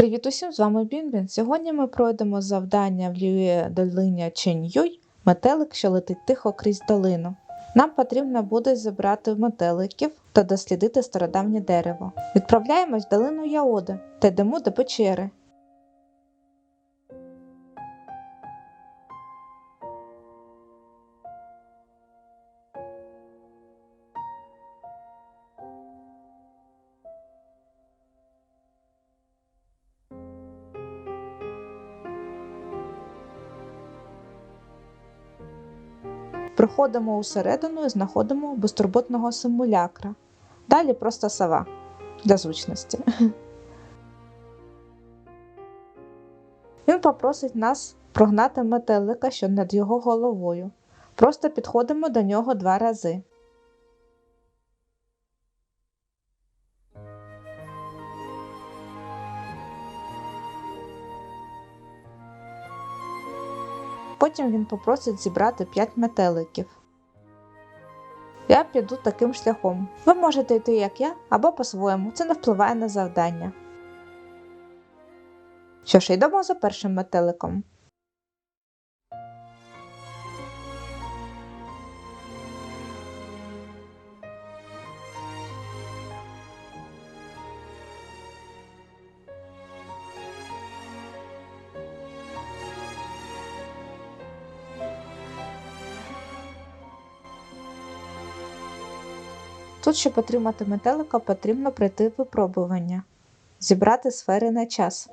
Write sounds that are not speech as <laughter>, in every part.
Привіт усім, з вами Бінбін. Сьогодні ми пройдемо завдання в лівій долині Ченьюй метелик, що летить тихо крізь долину. Нам потрібно буде зібрати метеликів та дослідити стародавнє дерево. Відправляємось в долину Яоди та йдемо до печери. Проходимо усередину і знаходимо безтурботного симулякра. Далі просто сова для зручності. <laughs> Він попросить нас прогнати метелика, що над його головою. Просто підходимо до нього два рази. Потім він попросить зібрати 5 метеликів. Я піду таким шляхом. Ви можете йти як я або по-своєму, це не впливає на завдання. Що ж, йдемо за першим метеликом. Тут, щоб отримати метелика, потрібно пройти випробування, зібрати сфери на час.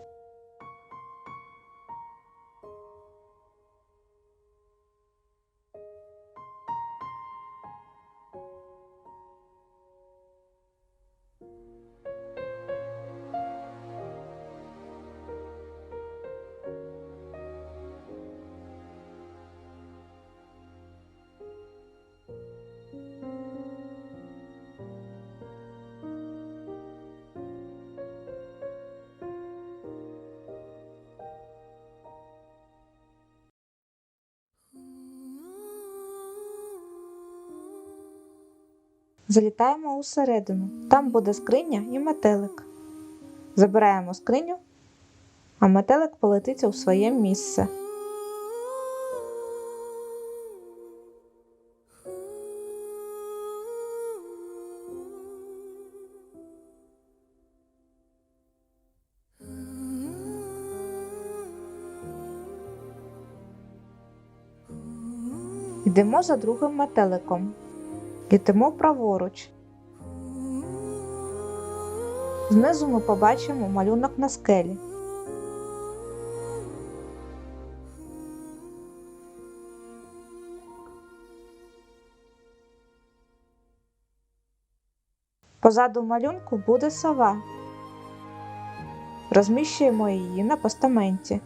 Залітаємо усередину. Там буде скриня і метелик. Забираємо скриню, а метелик полетить у своє місце. Йдемо за другим метеликом. Літимо праворуч. Знизу ми побачимо малюнок на скелі. Позаду малюнку буде сова. Розміщуємо її на постаменті.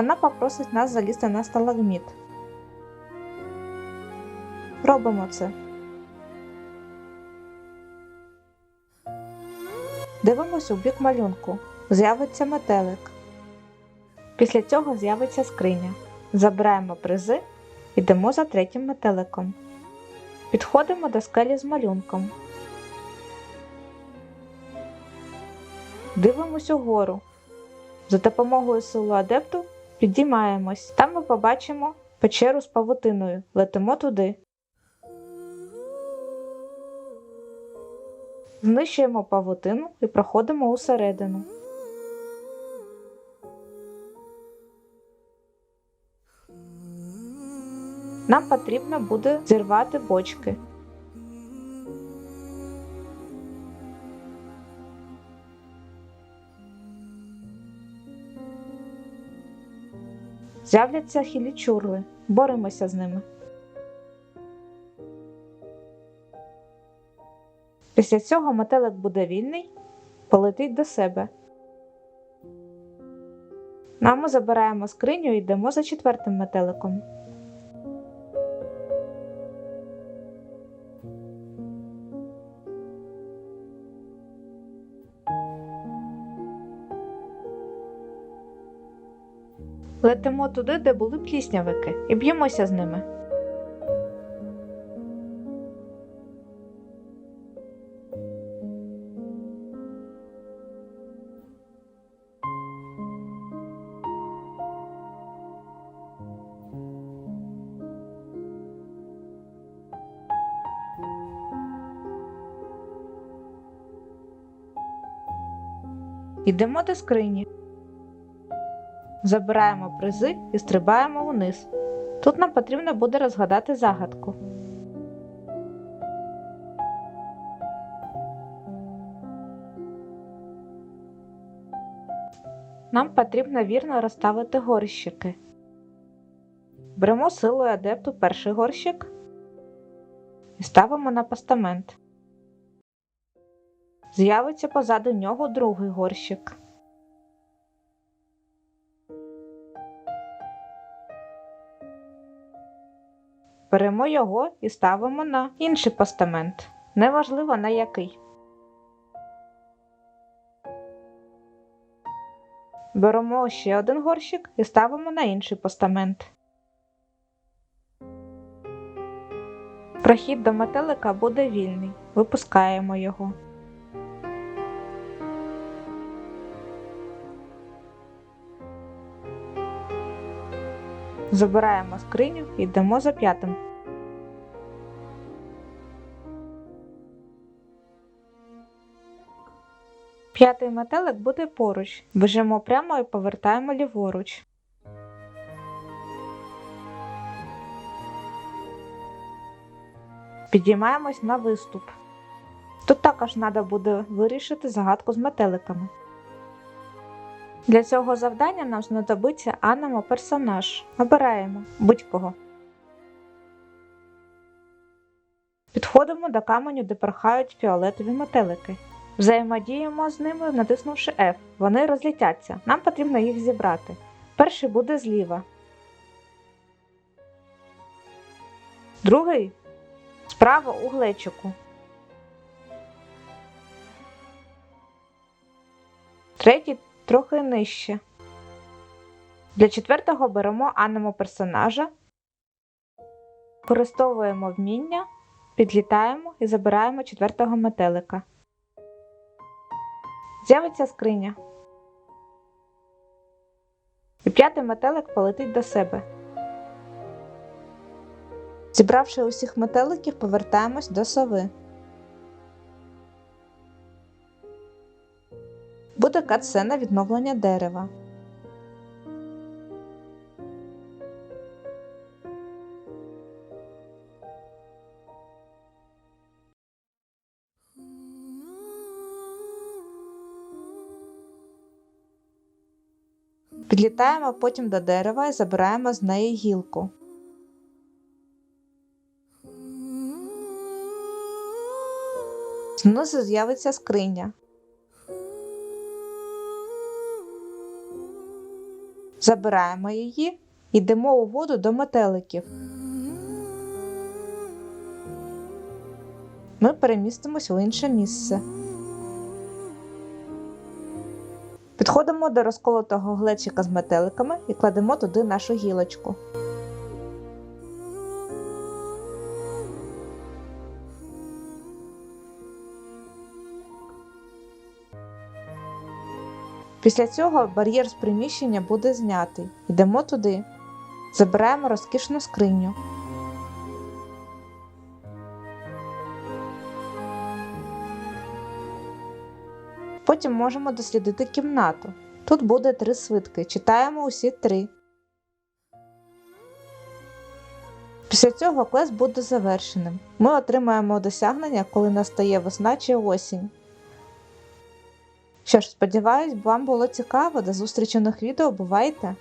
Вона попросить нас залізти на сталагміт. Робимо це. Дивимось у бік малюнку. З'явиться метелик. Після цього з'явиться скриня. Забираємо призи, йдемо за третім метеликом. Підходимо до скелі з малюнком. Дивимось угору. За допомогою силу адепту Підіймаємось. Там ми побачимо печеру з павутиною. Летимо туди. Знищуємо павутину і проходимо усередину. Нам потрібно буде зірвати бочки. З'являться хілічурли, боремося з ними. Після цього метелик буде вільний, полетить до себе. Нам забираємо скриню і йдемо за четвертим метеликом. Летимо туди, де були пліснявики, і б'ємося з ними. Йдемо до скрині. Забираємо призи і стрибаємо униз. Тут нам потрібно буде розгадати загадку. Нам потрібно вірно розставити горщики. Беремо силою адепту перший горщик і ставимо на постамент. З'явиться позаду нього другий горщик. Беремо його і ставимо на інший постамент. Неважливо на який. Беремо ще один горщик і ставимо на інший постамент. Прохід до метелика буде вільний. Випускаємо його. Забираємо скриню і йдемо за п'ятим. П'ятий метелик буде поруч. Біжимо прямо і повертаємо ліворуч. Підіймаємось на виступ. Тут також треба буде вирішити загадку з метеликами. Для цього завдання нам знадобиться анемо персонаж. Обираємо будь-кого. Підходимо до каменю, де порхають фіолетові метелики. Взаємодіємо з ними, натиснувши F. Вони розлітяться. Нам потрібно їх зібрати. Перший буде зліва. Другий справа у глечику. Третій трохи нижче. Для четвертого беремо анемо персонажа, використовуємо вміння, підлітаємо і забираємо четвертого метелика. З'явиться скриня. І п'ятий метелик полетить до себе. Зібравши усіх метеликів, повертаємось до сови. Буде катсцена відновлення дерева. Підлітаємо потім до дерева і забираємо з неї гілку. Знизу з'явиться скриня. Забираємо її, йдемо у воду до метеликів. Ми перемістимось в інше місце. Підходимо до розколотого глечика з метеликами і кладемо туди нашу гілочку. Після цього бар'єр з приміщення буде знятий. Йдемо туди. Забираємо розкішну скриню. Потім можемо дослідити кімнату. Тут буде три свитки. Читаємо усі три. Після цього квест буде завершеним. Ми отримаємо досягнення, коли настає весна чи осінь. Що ж, сподіваюсь, вам було цікаво. До зустрічі нових відео. Бувайте!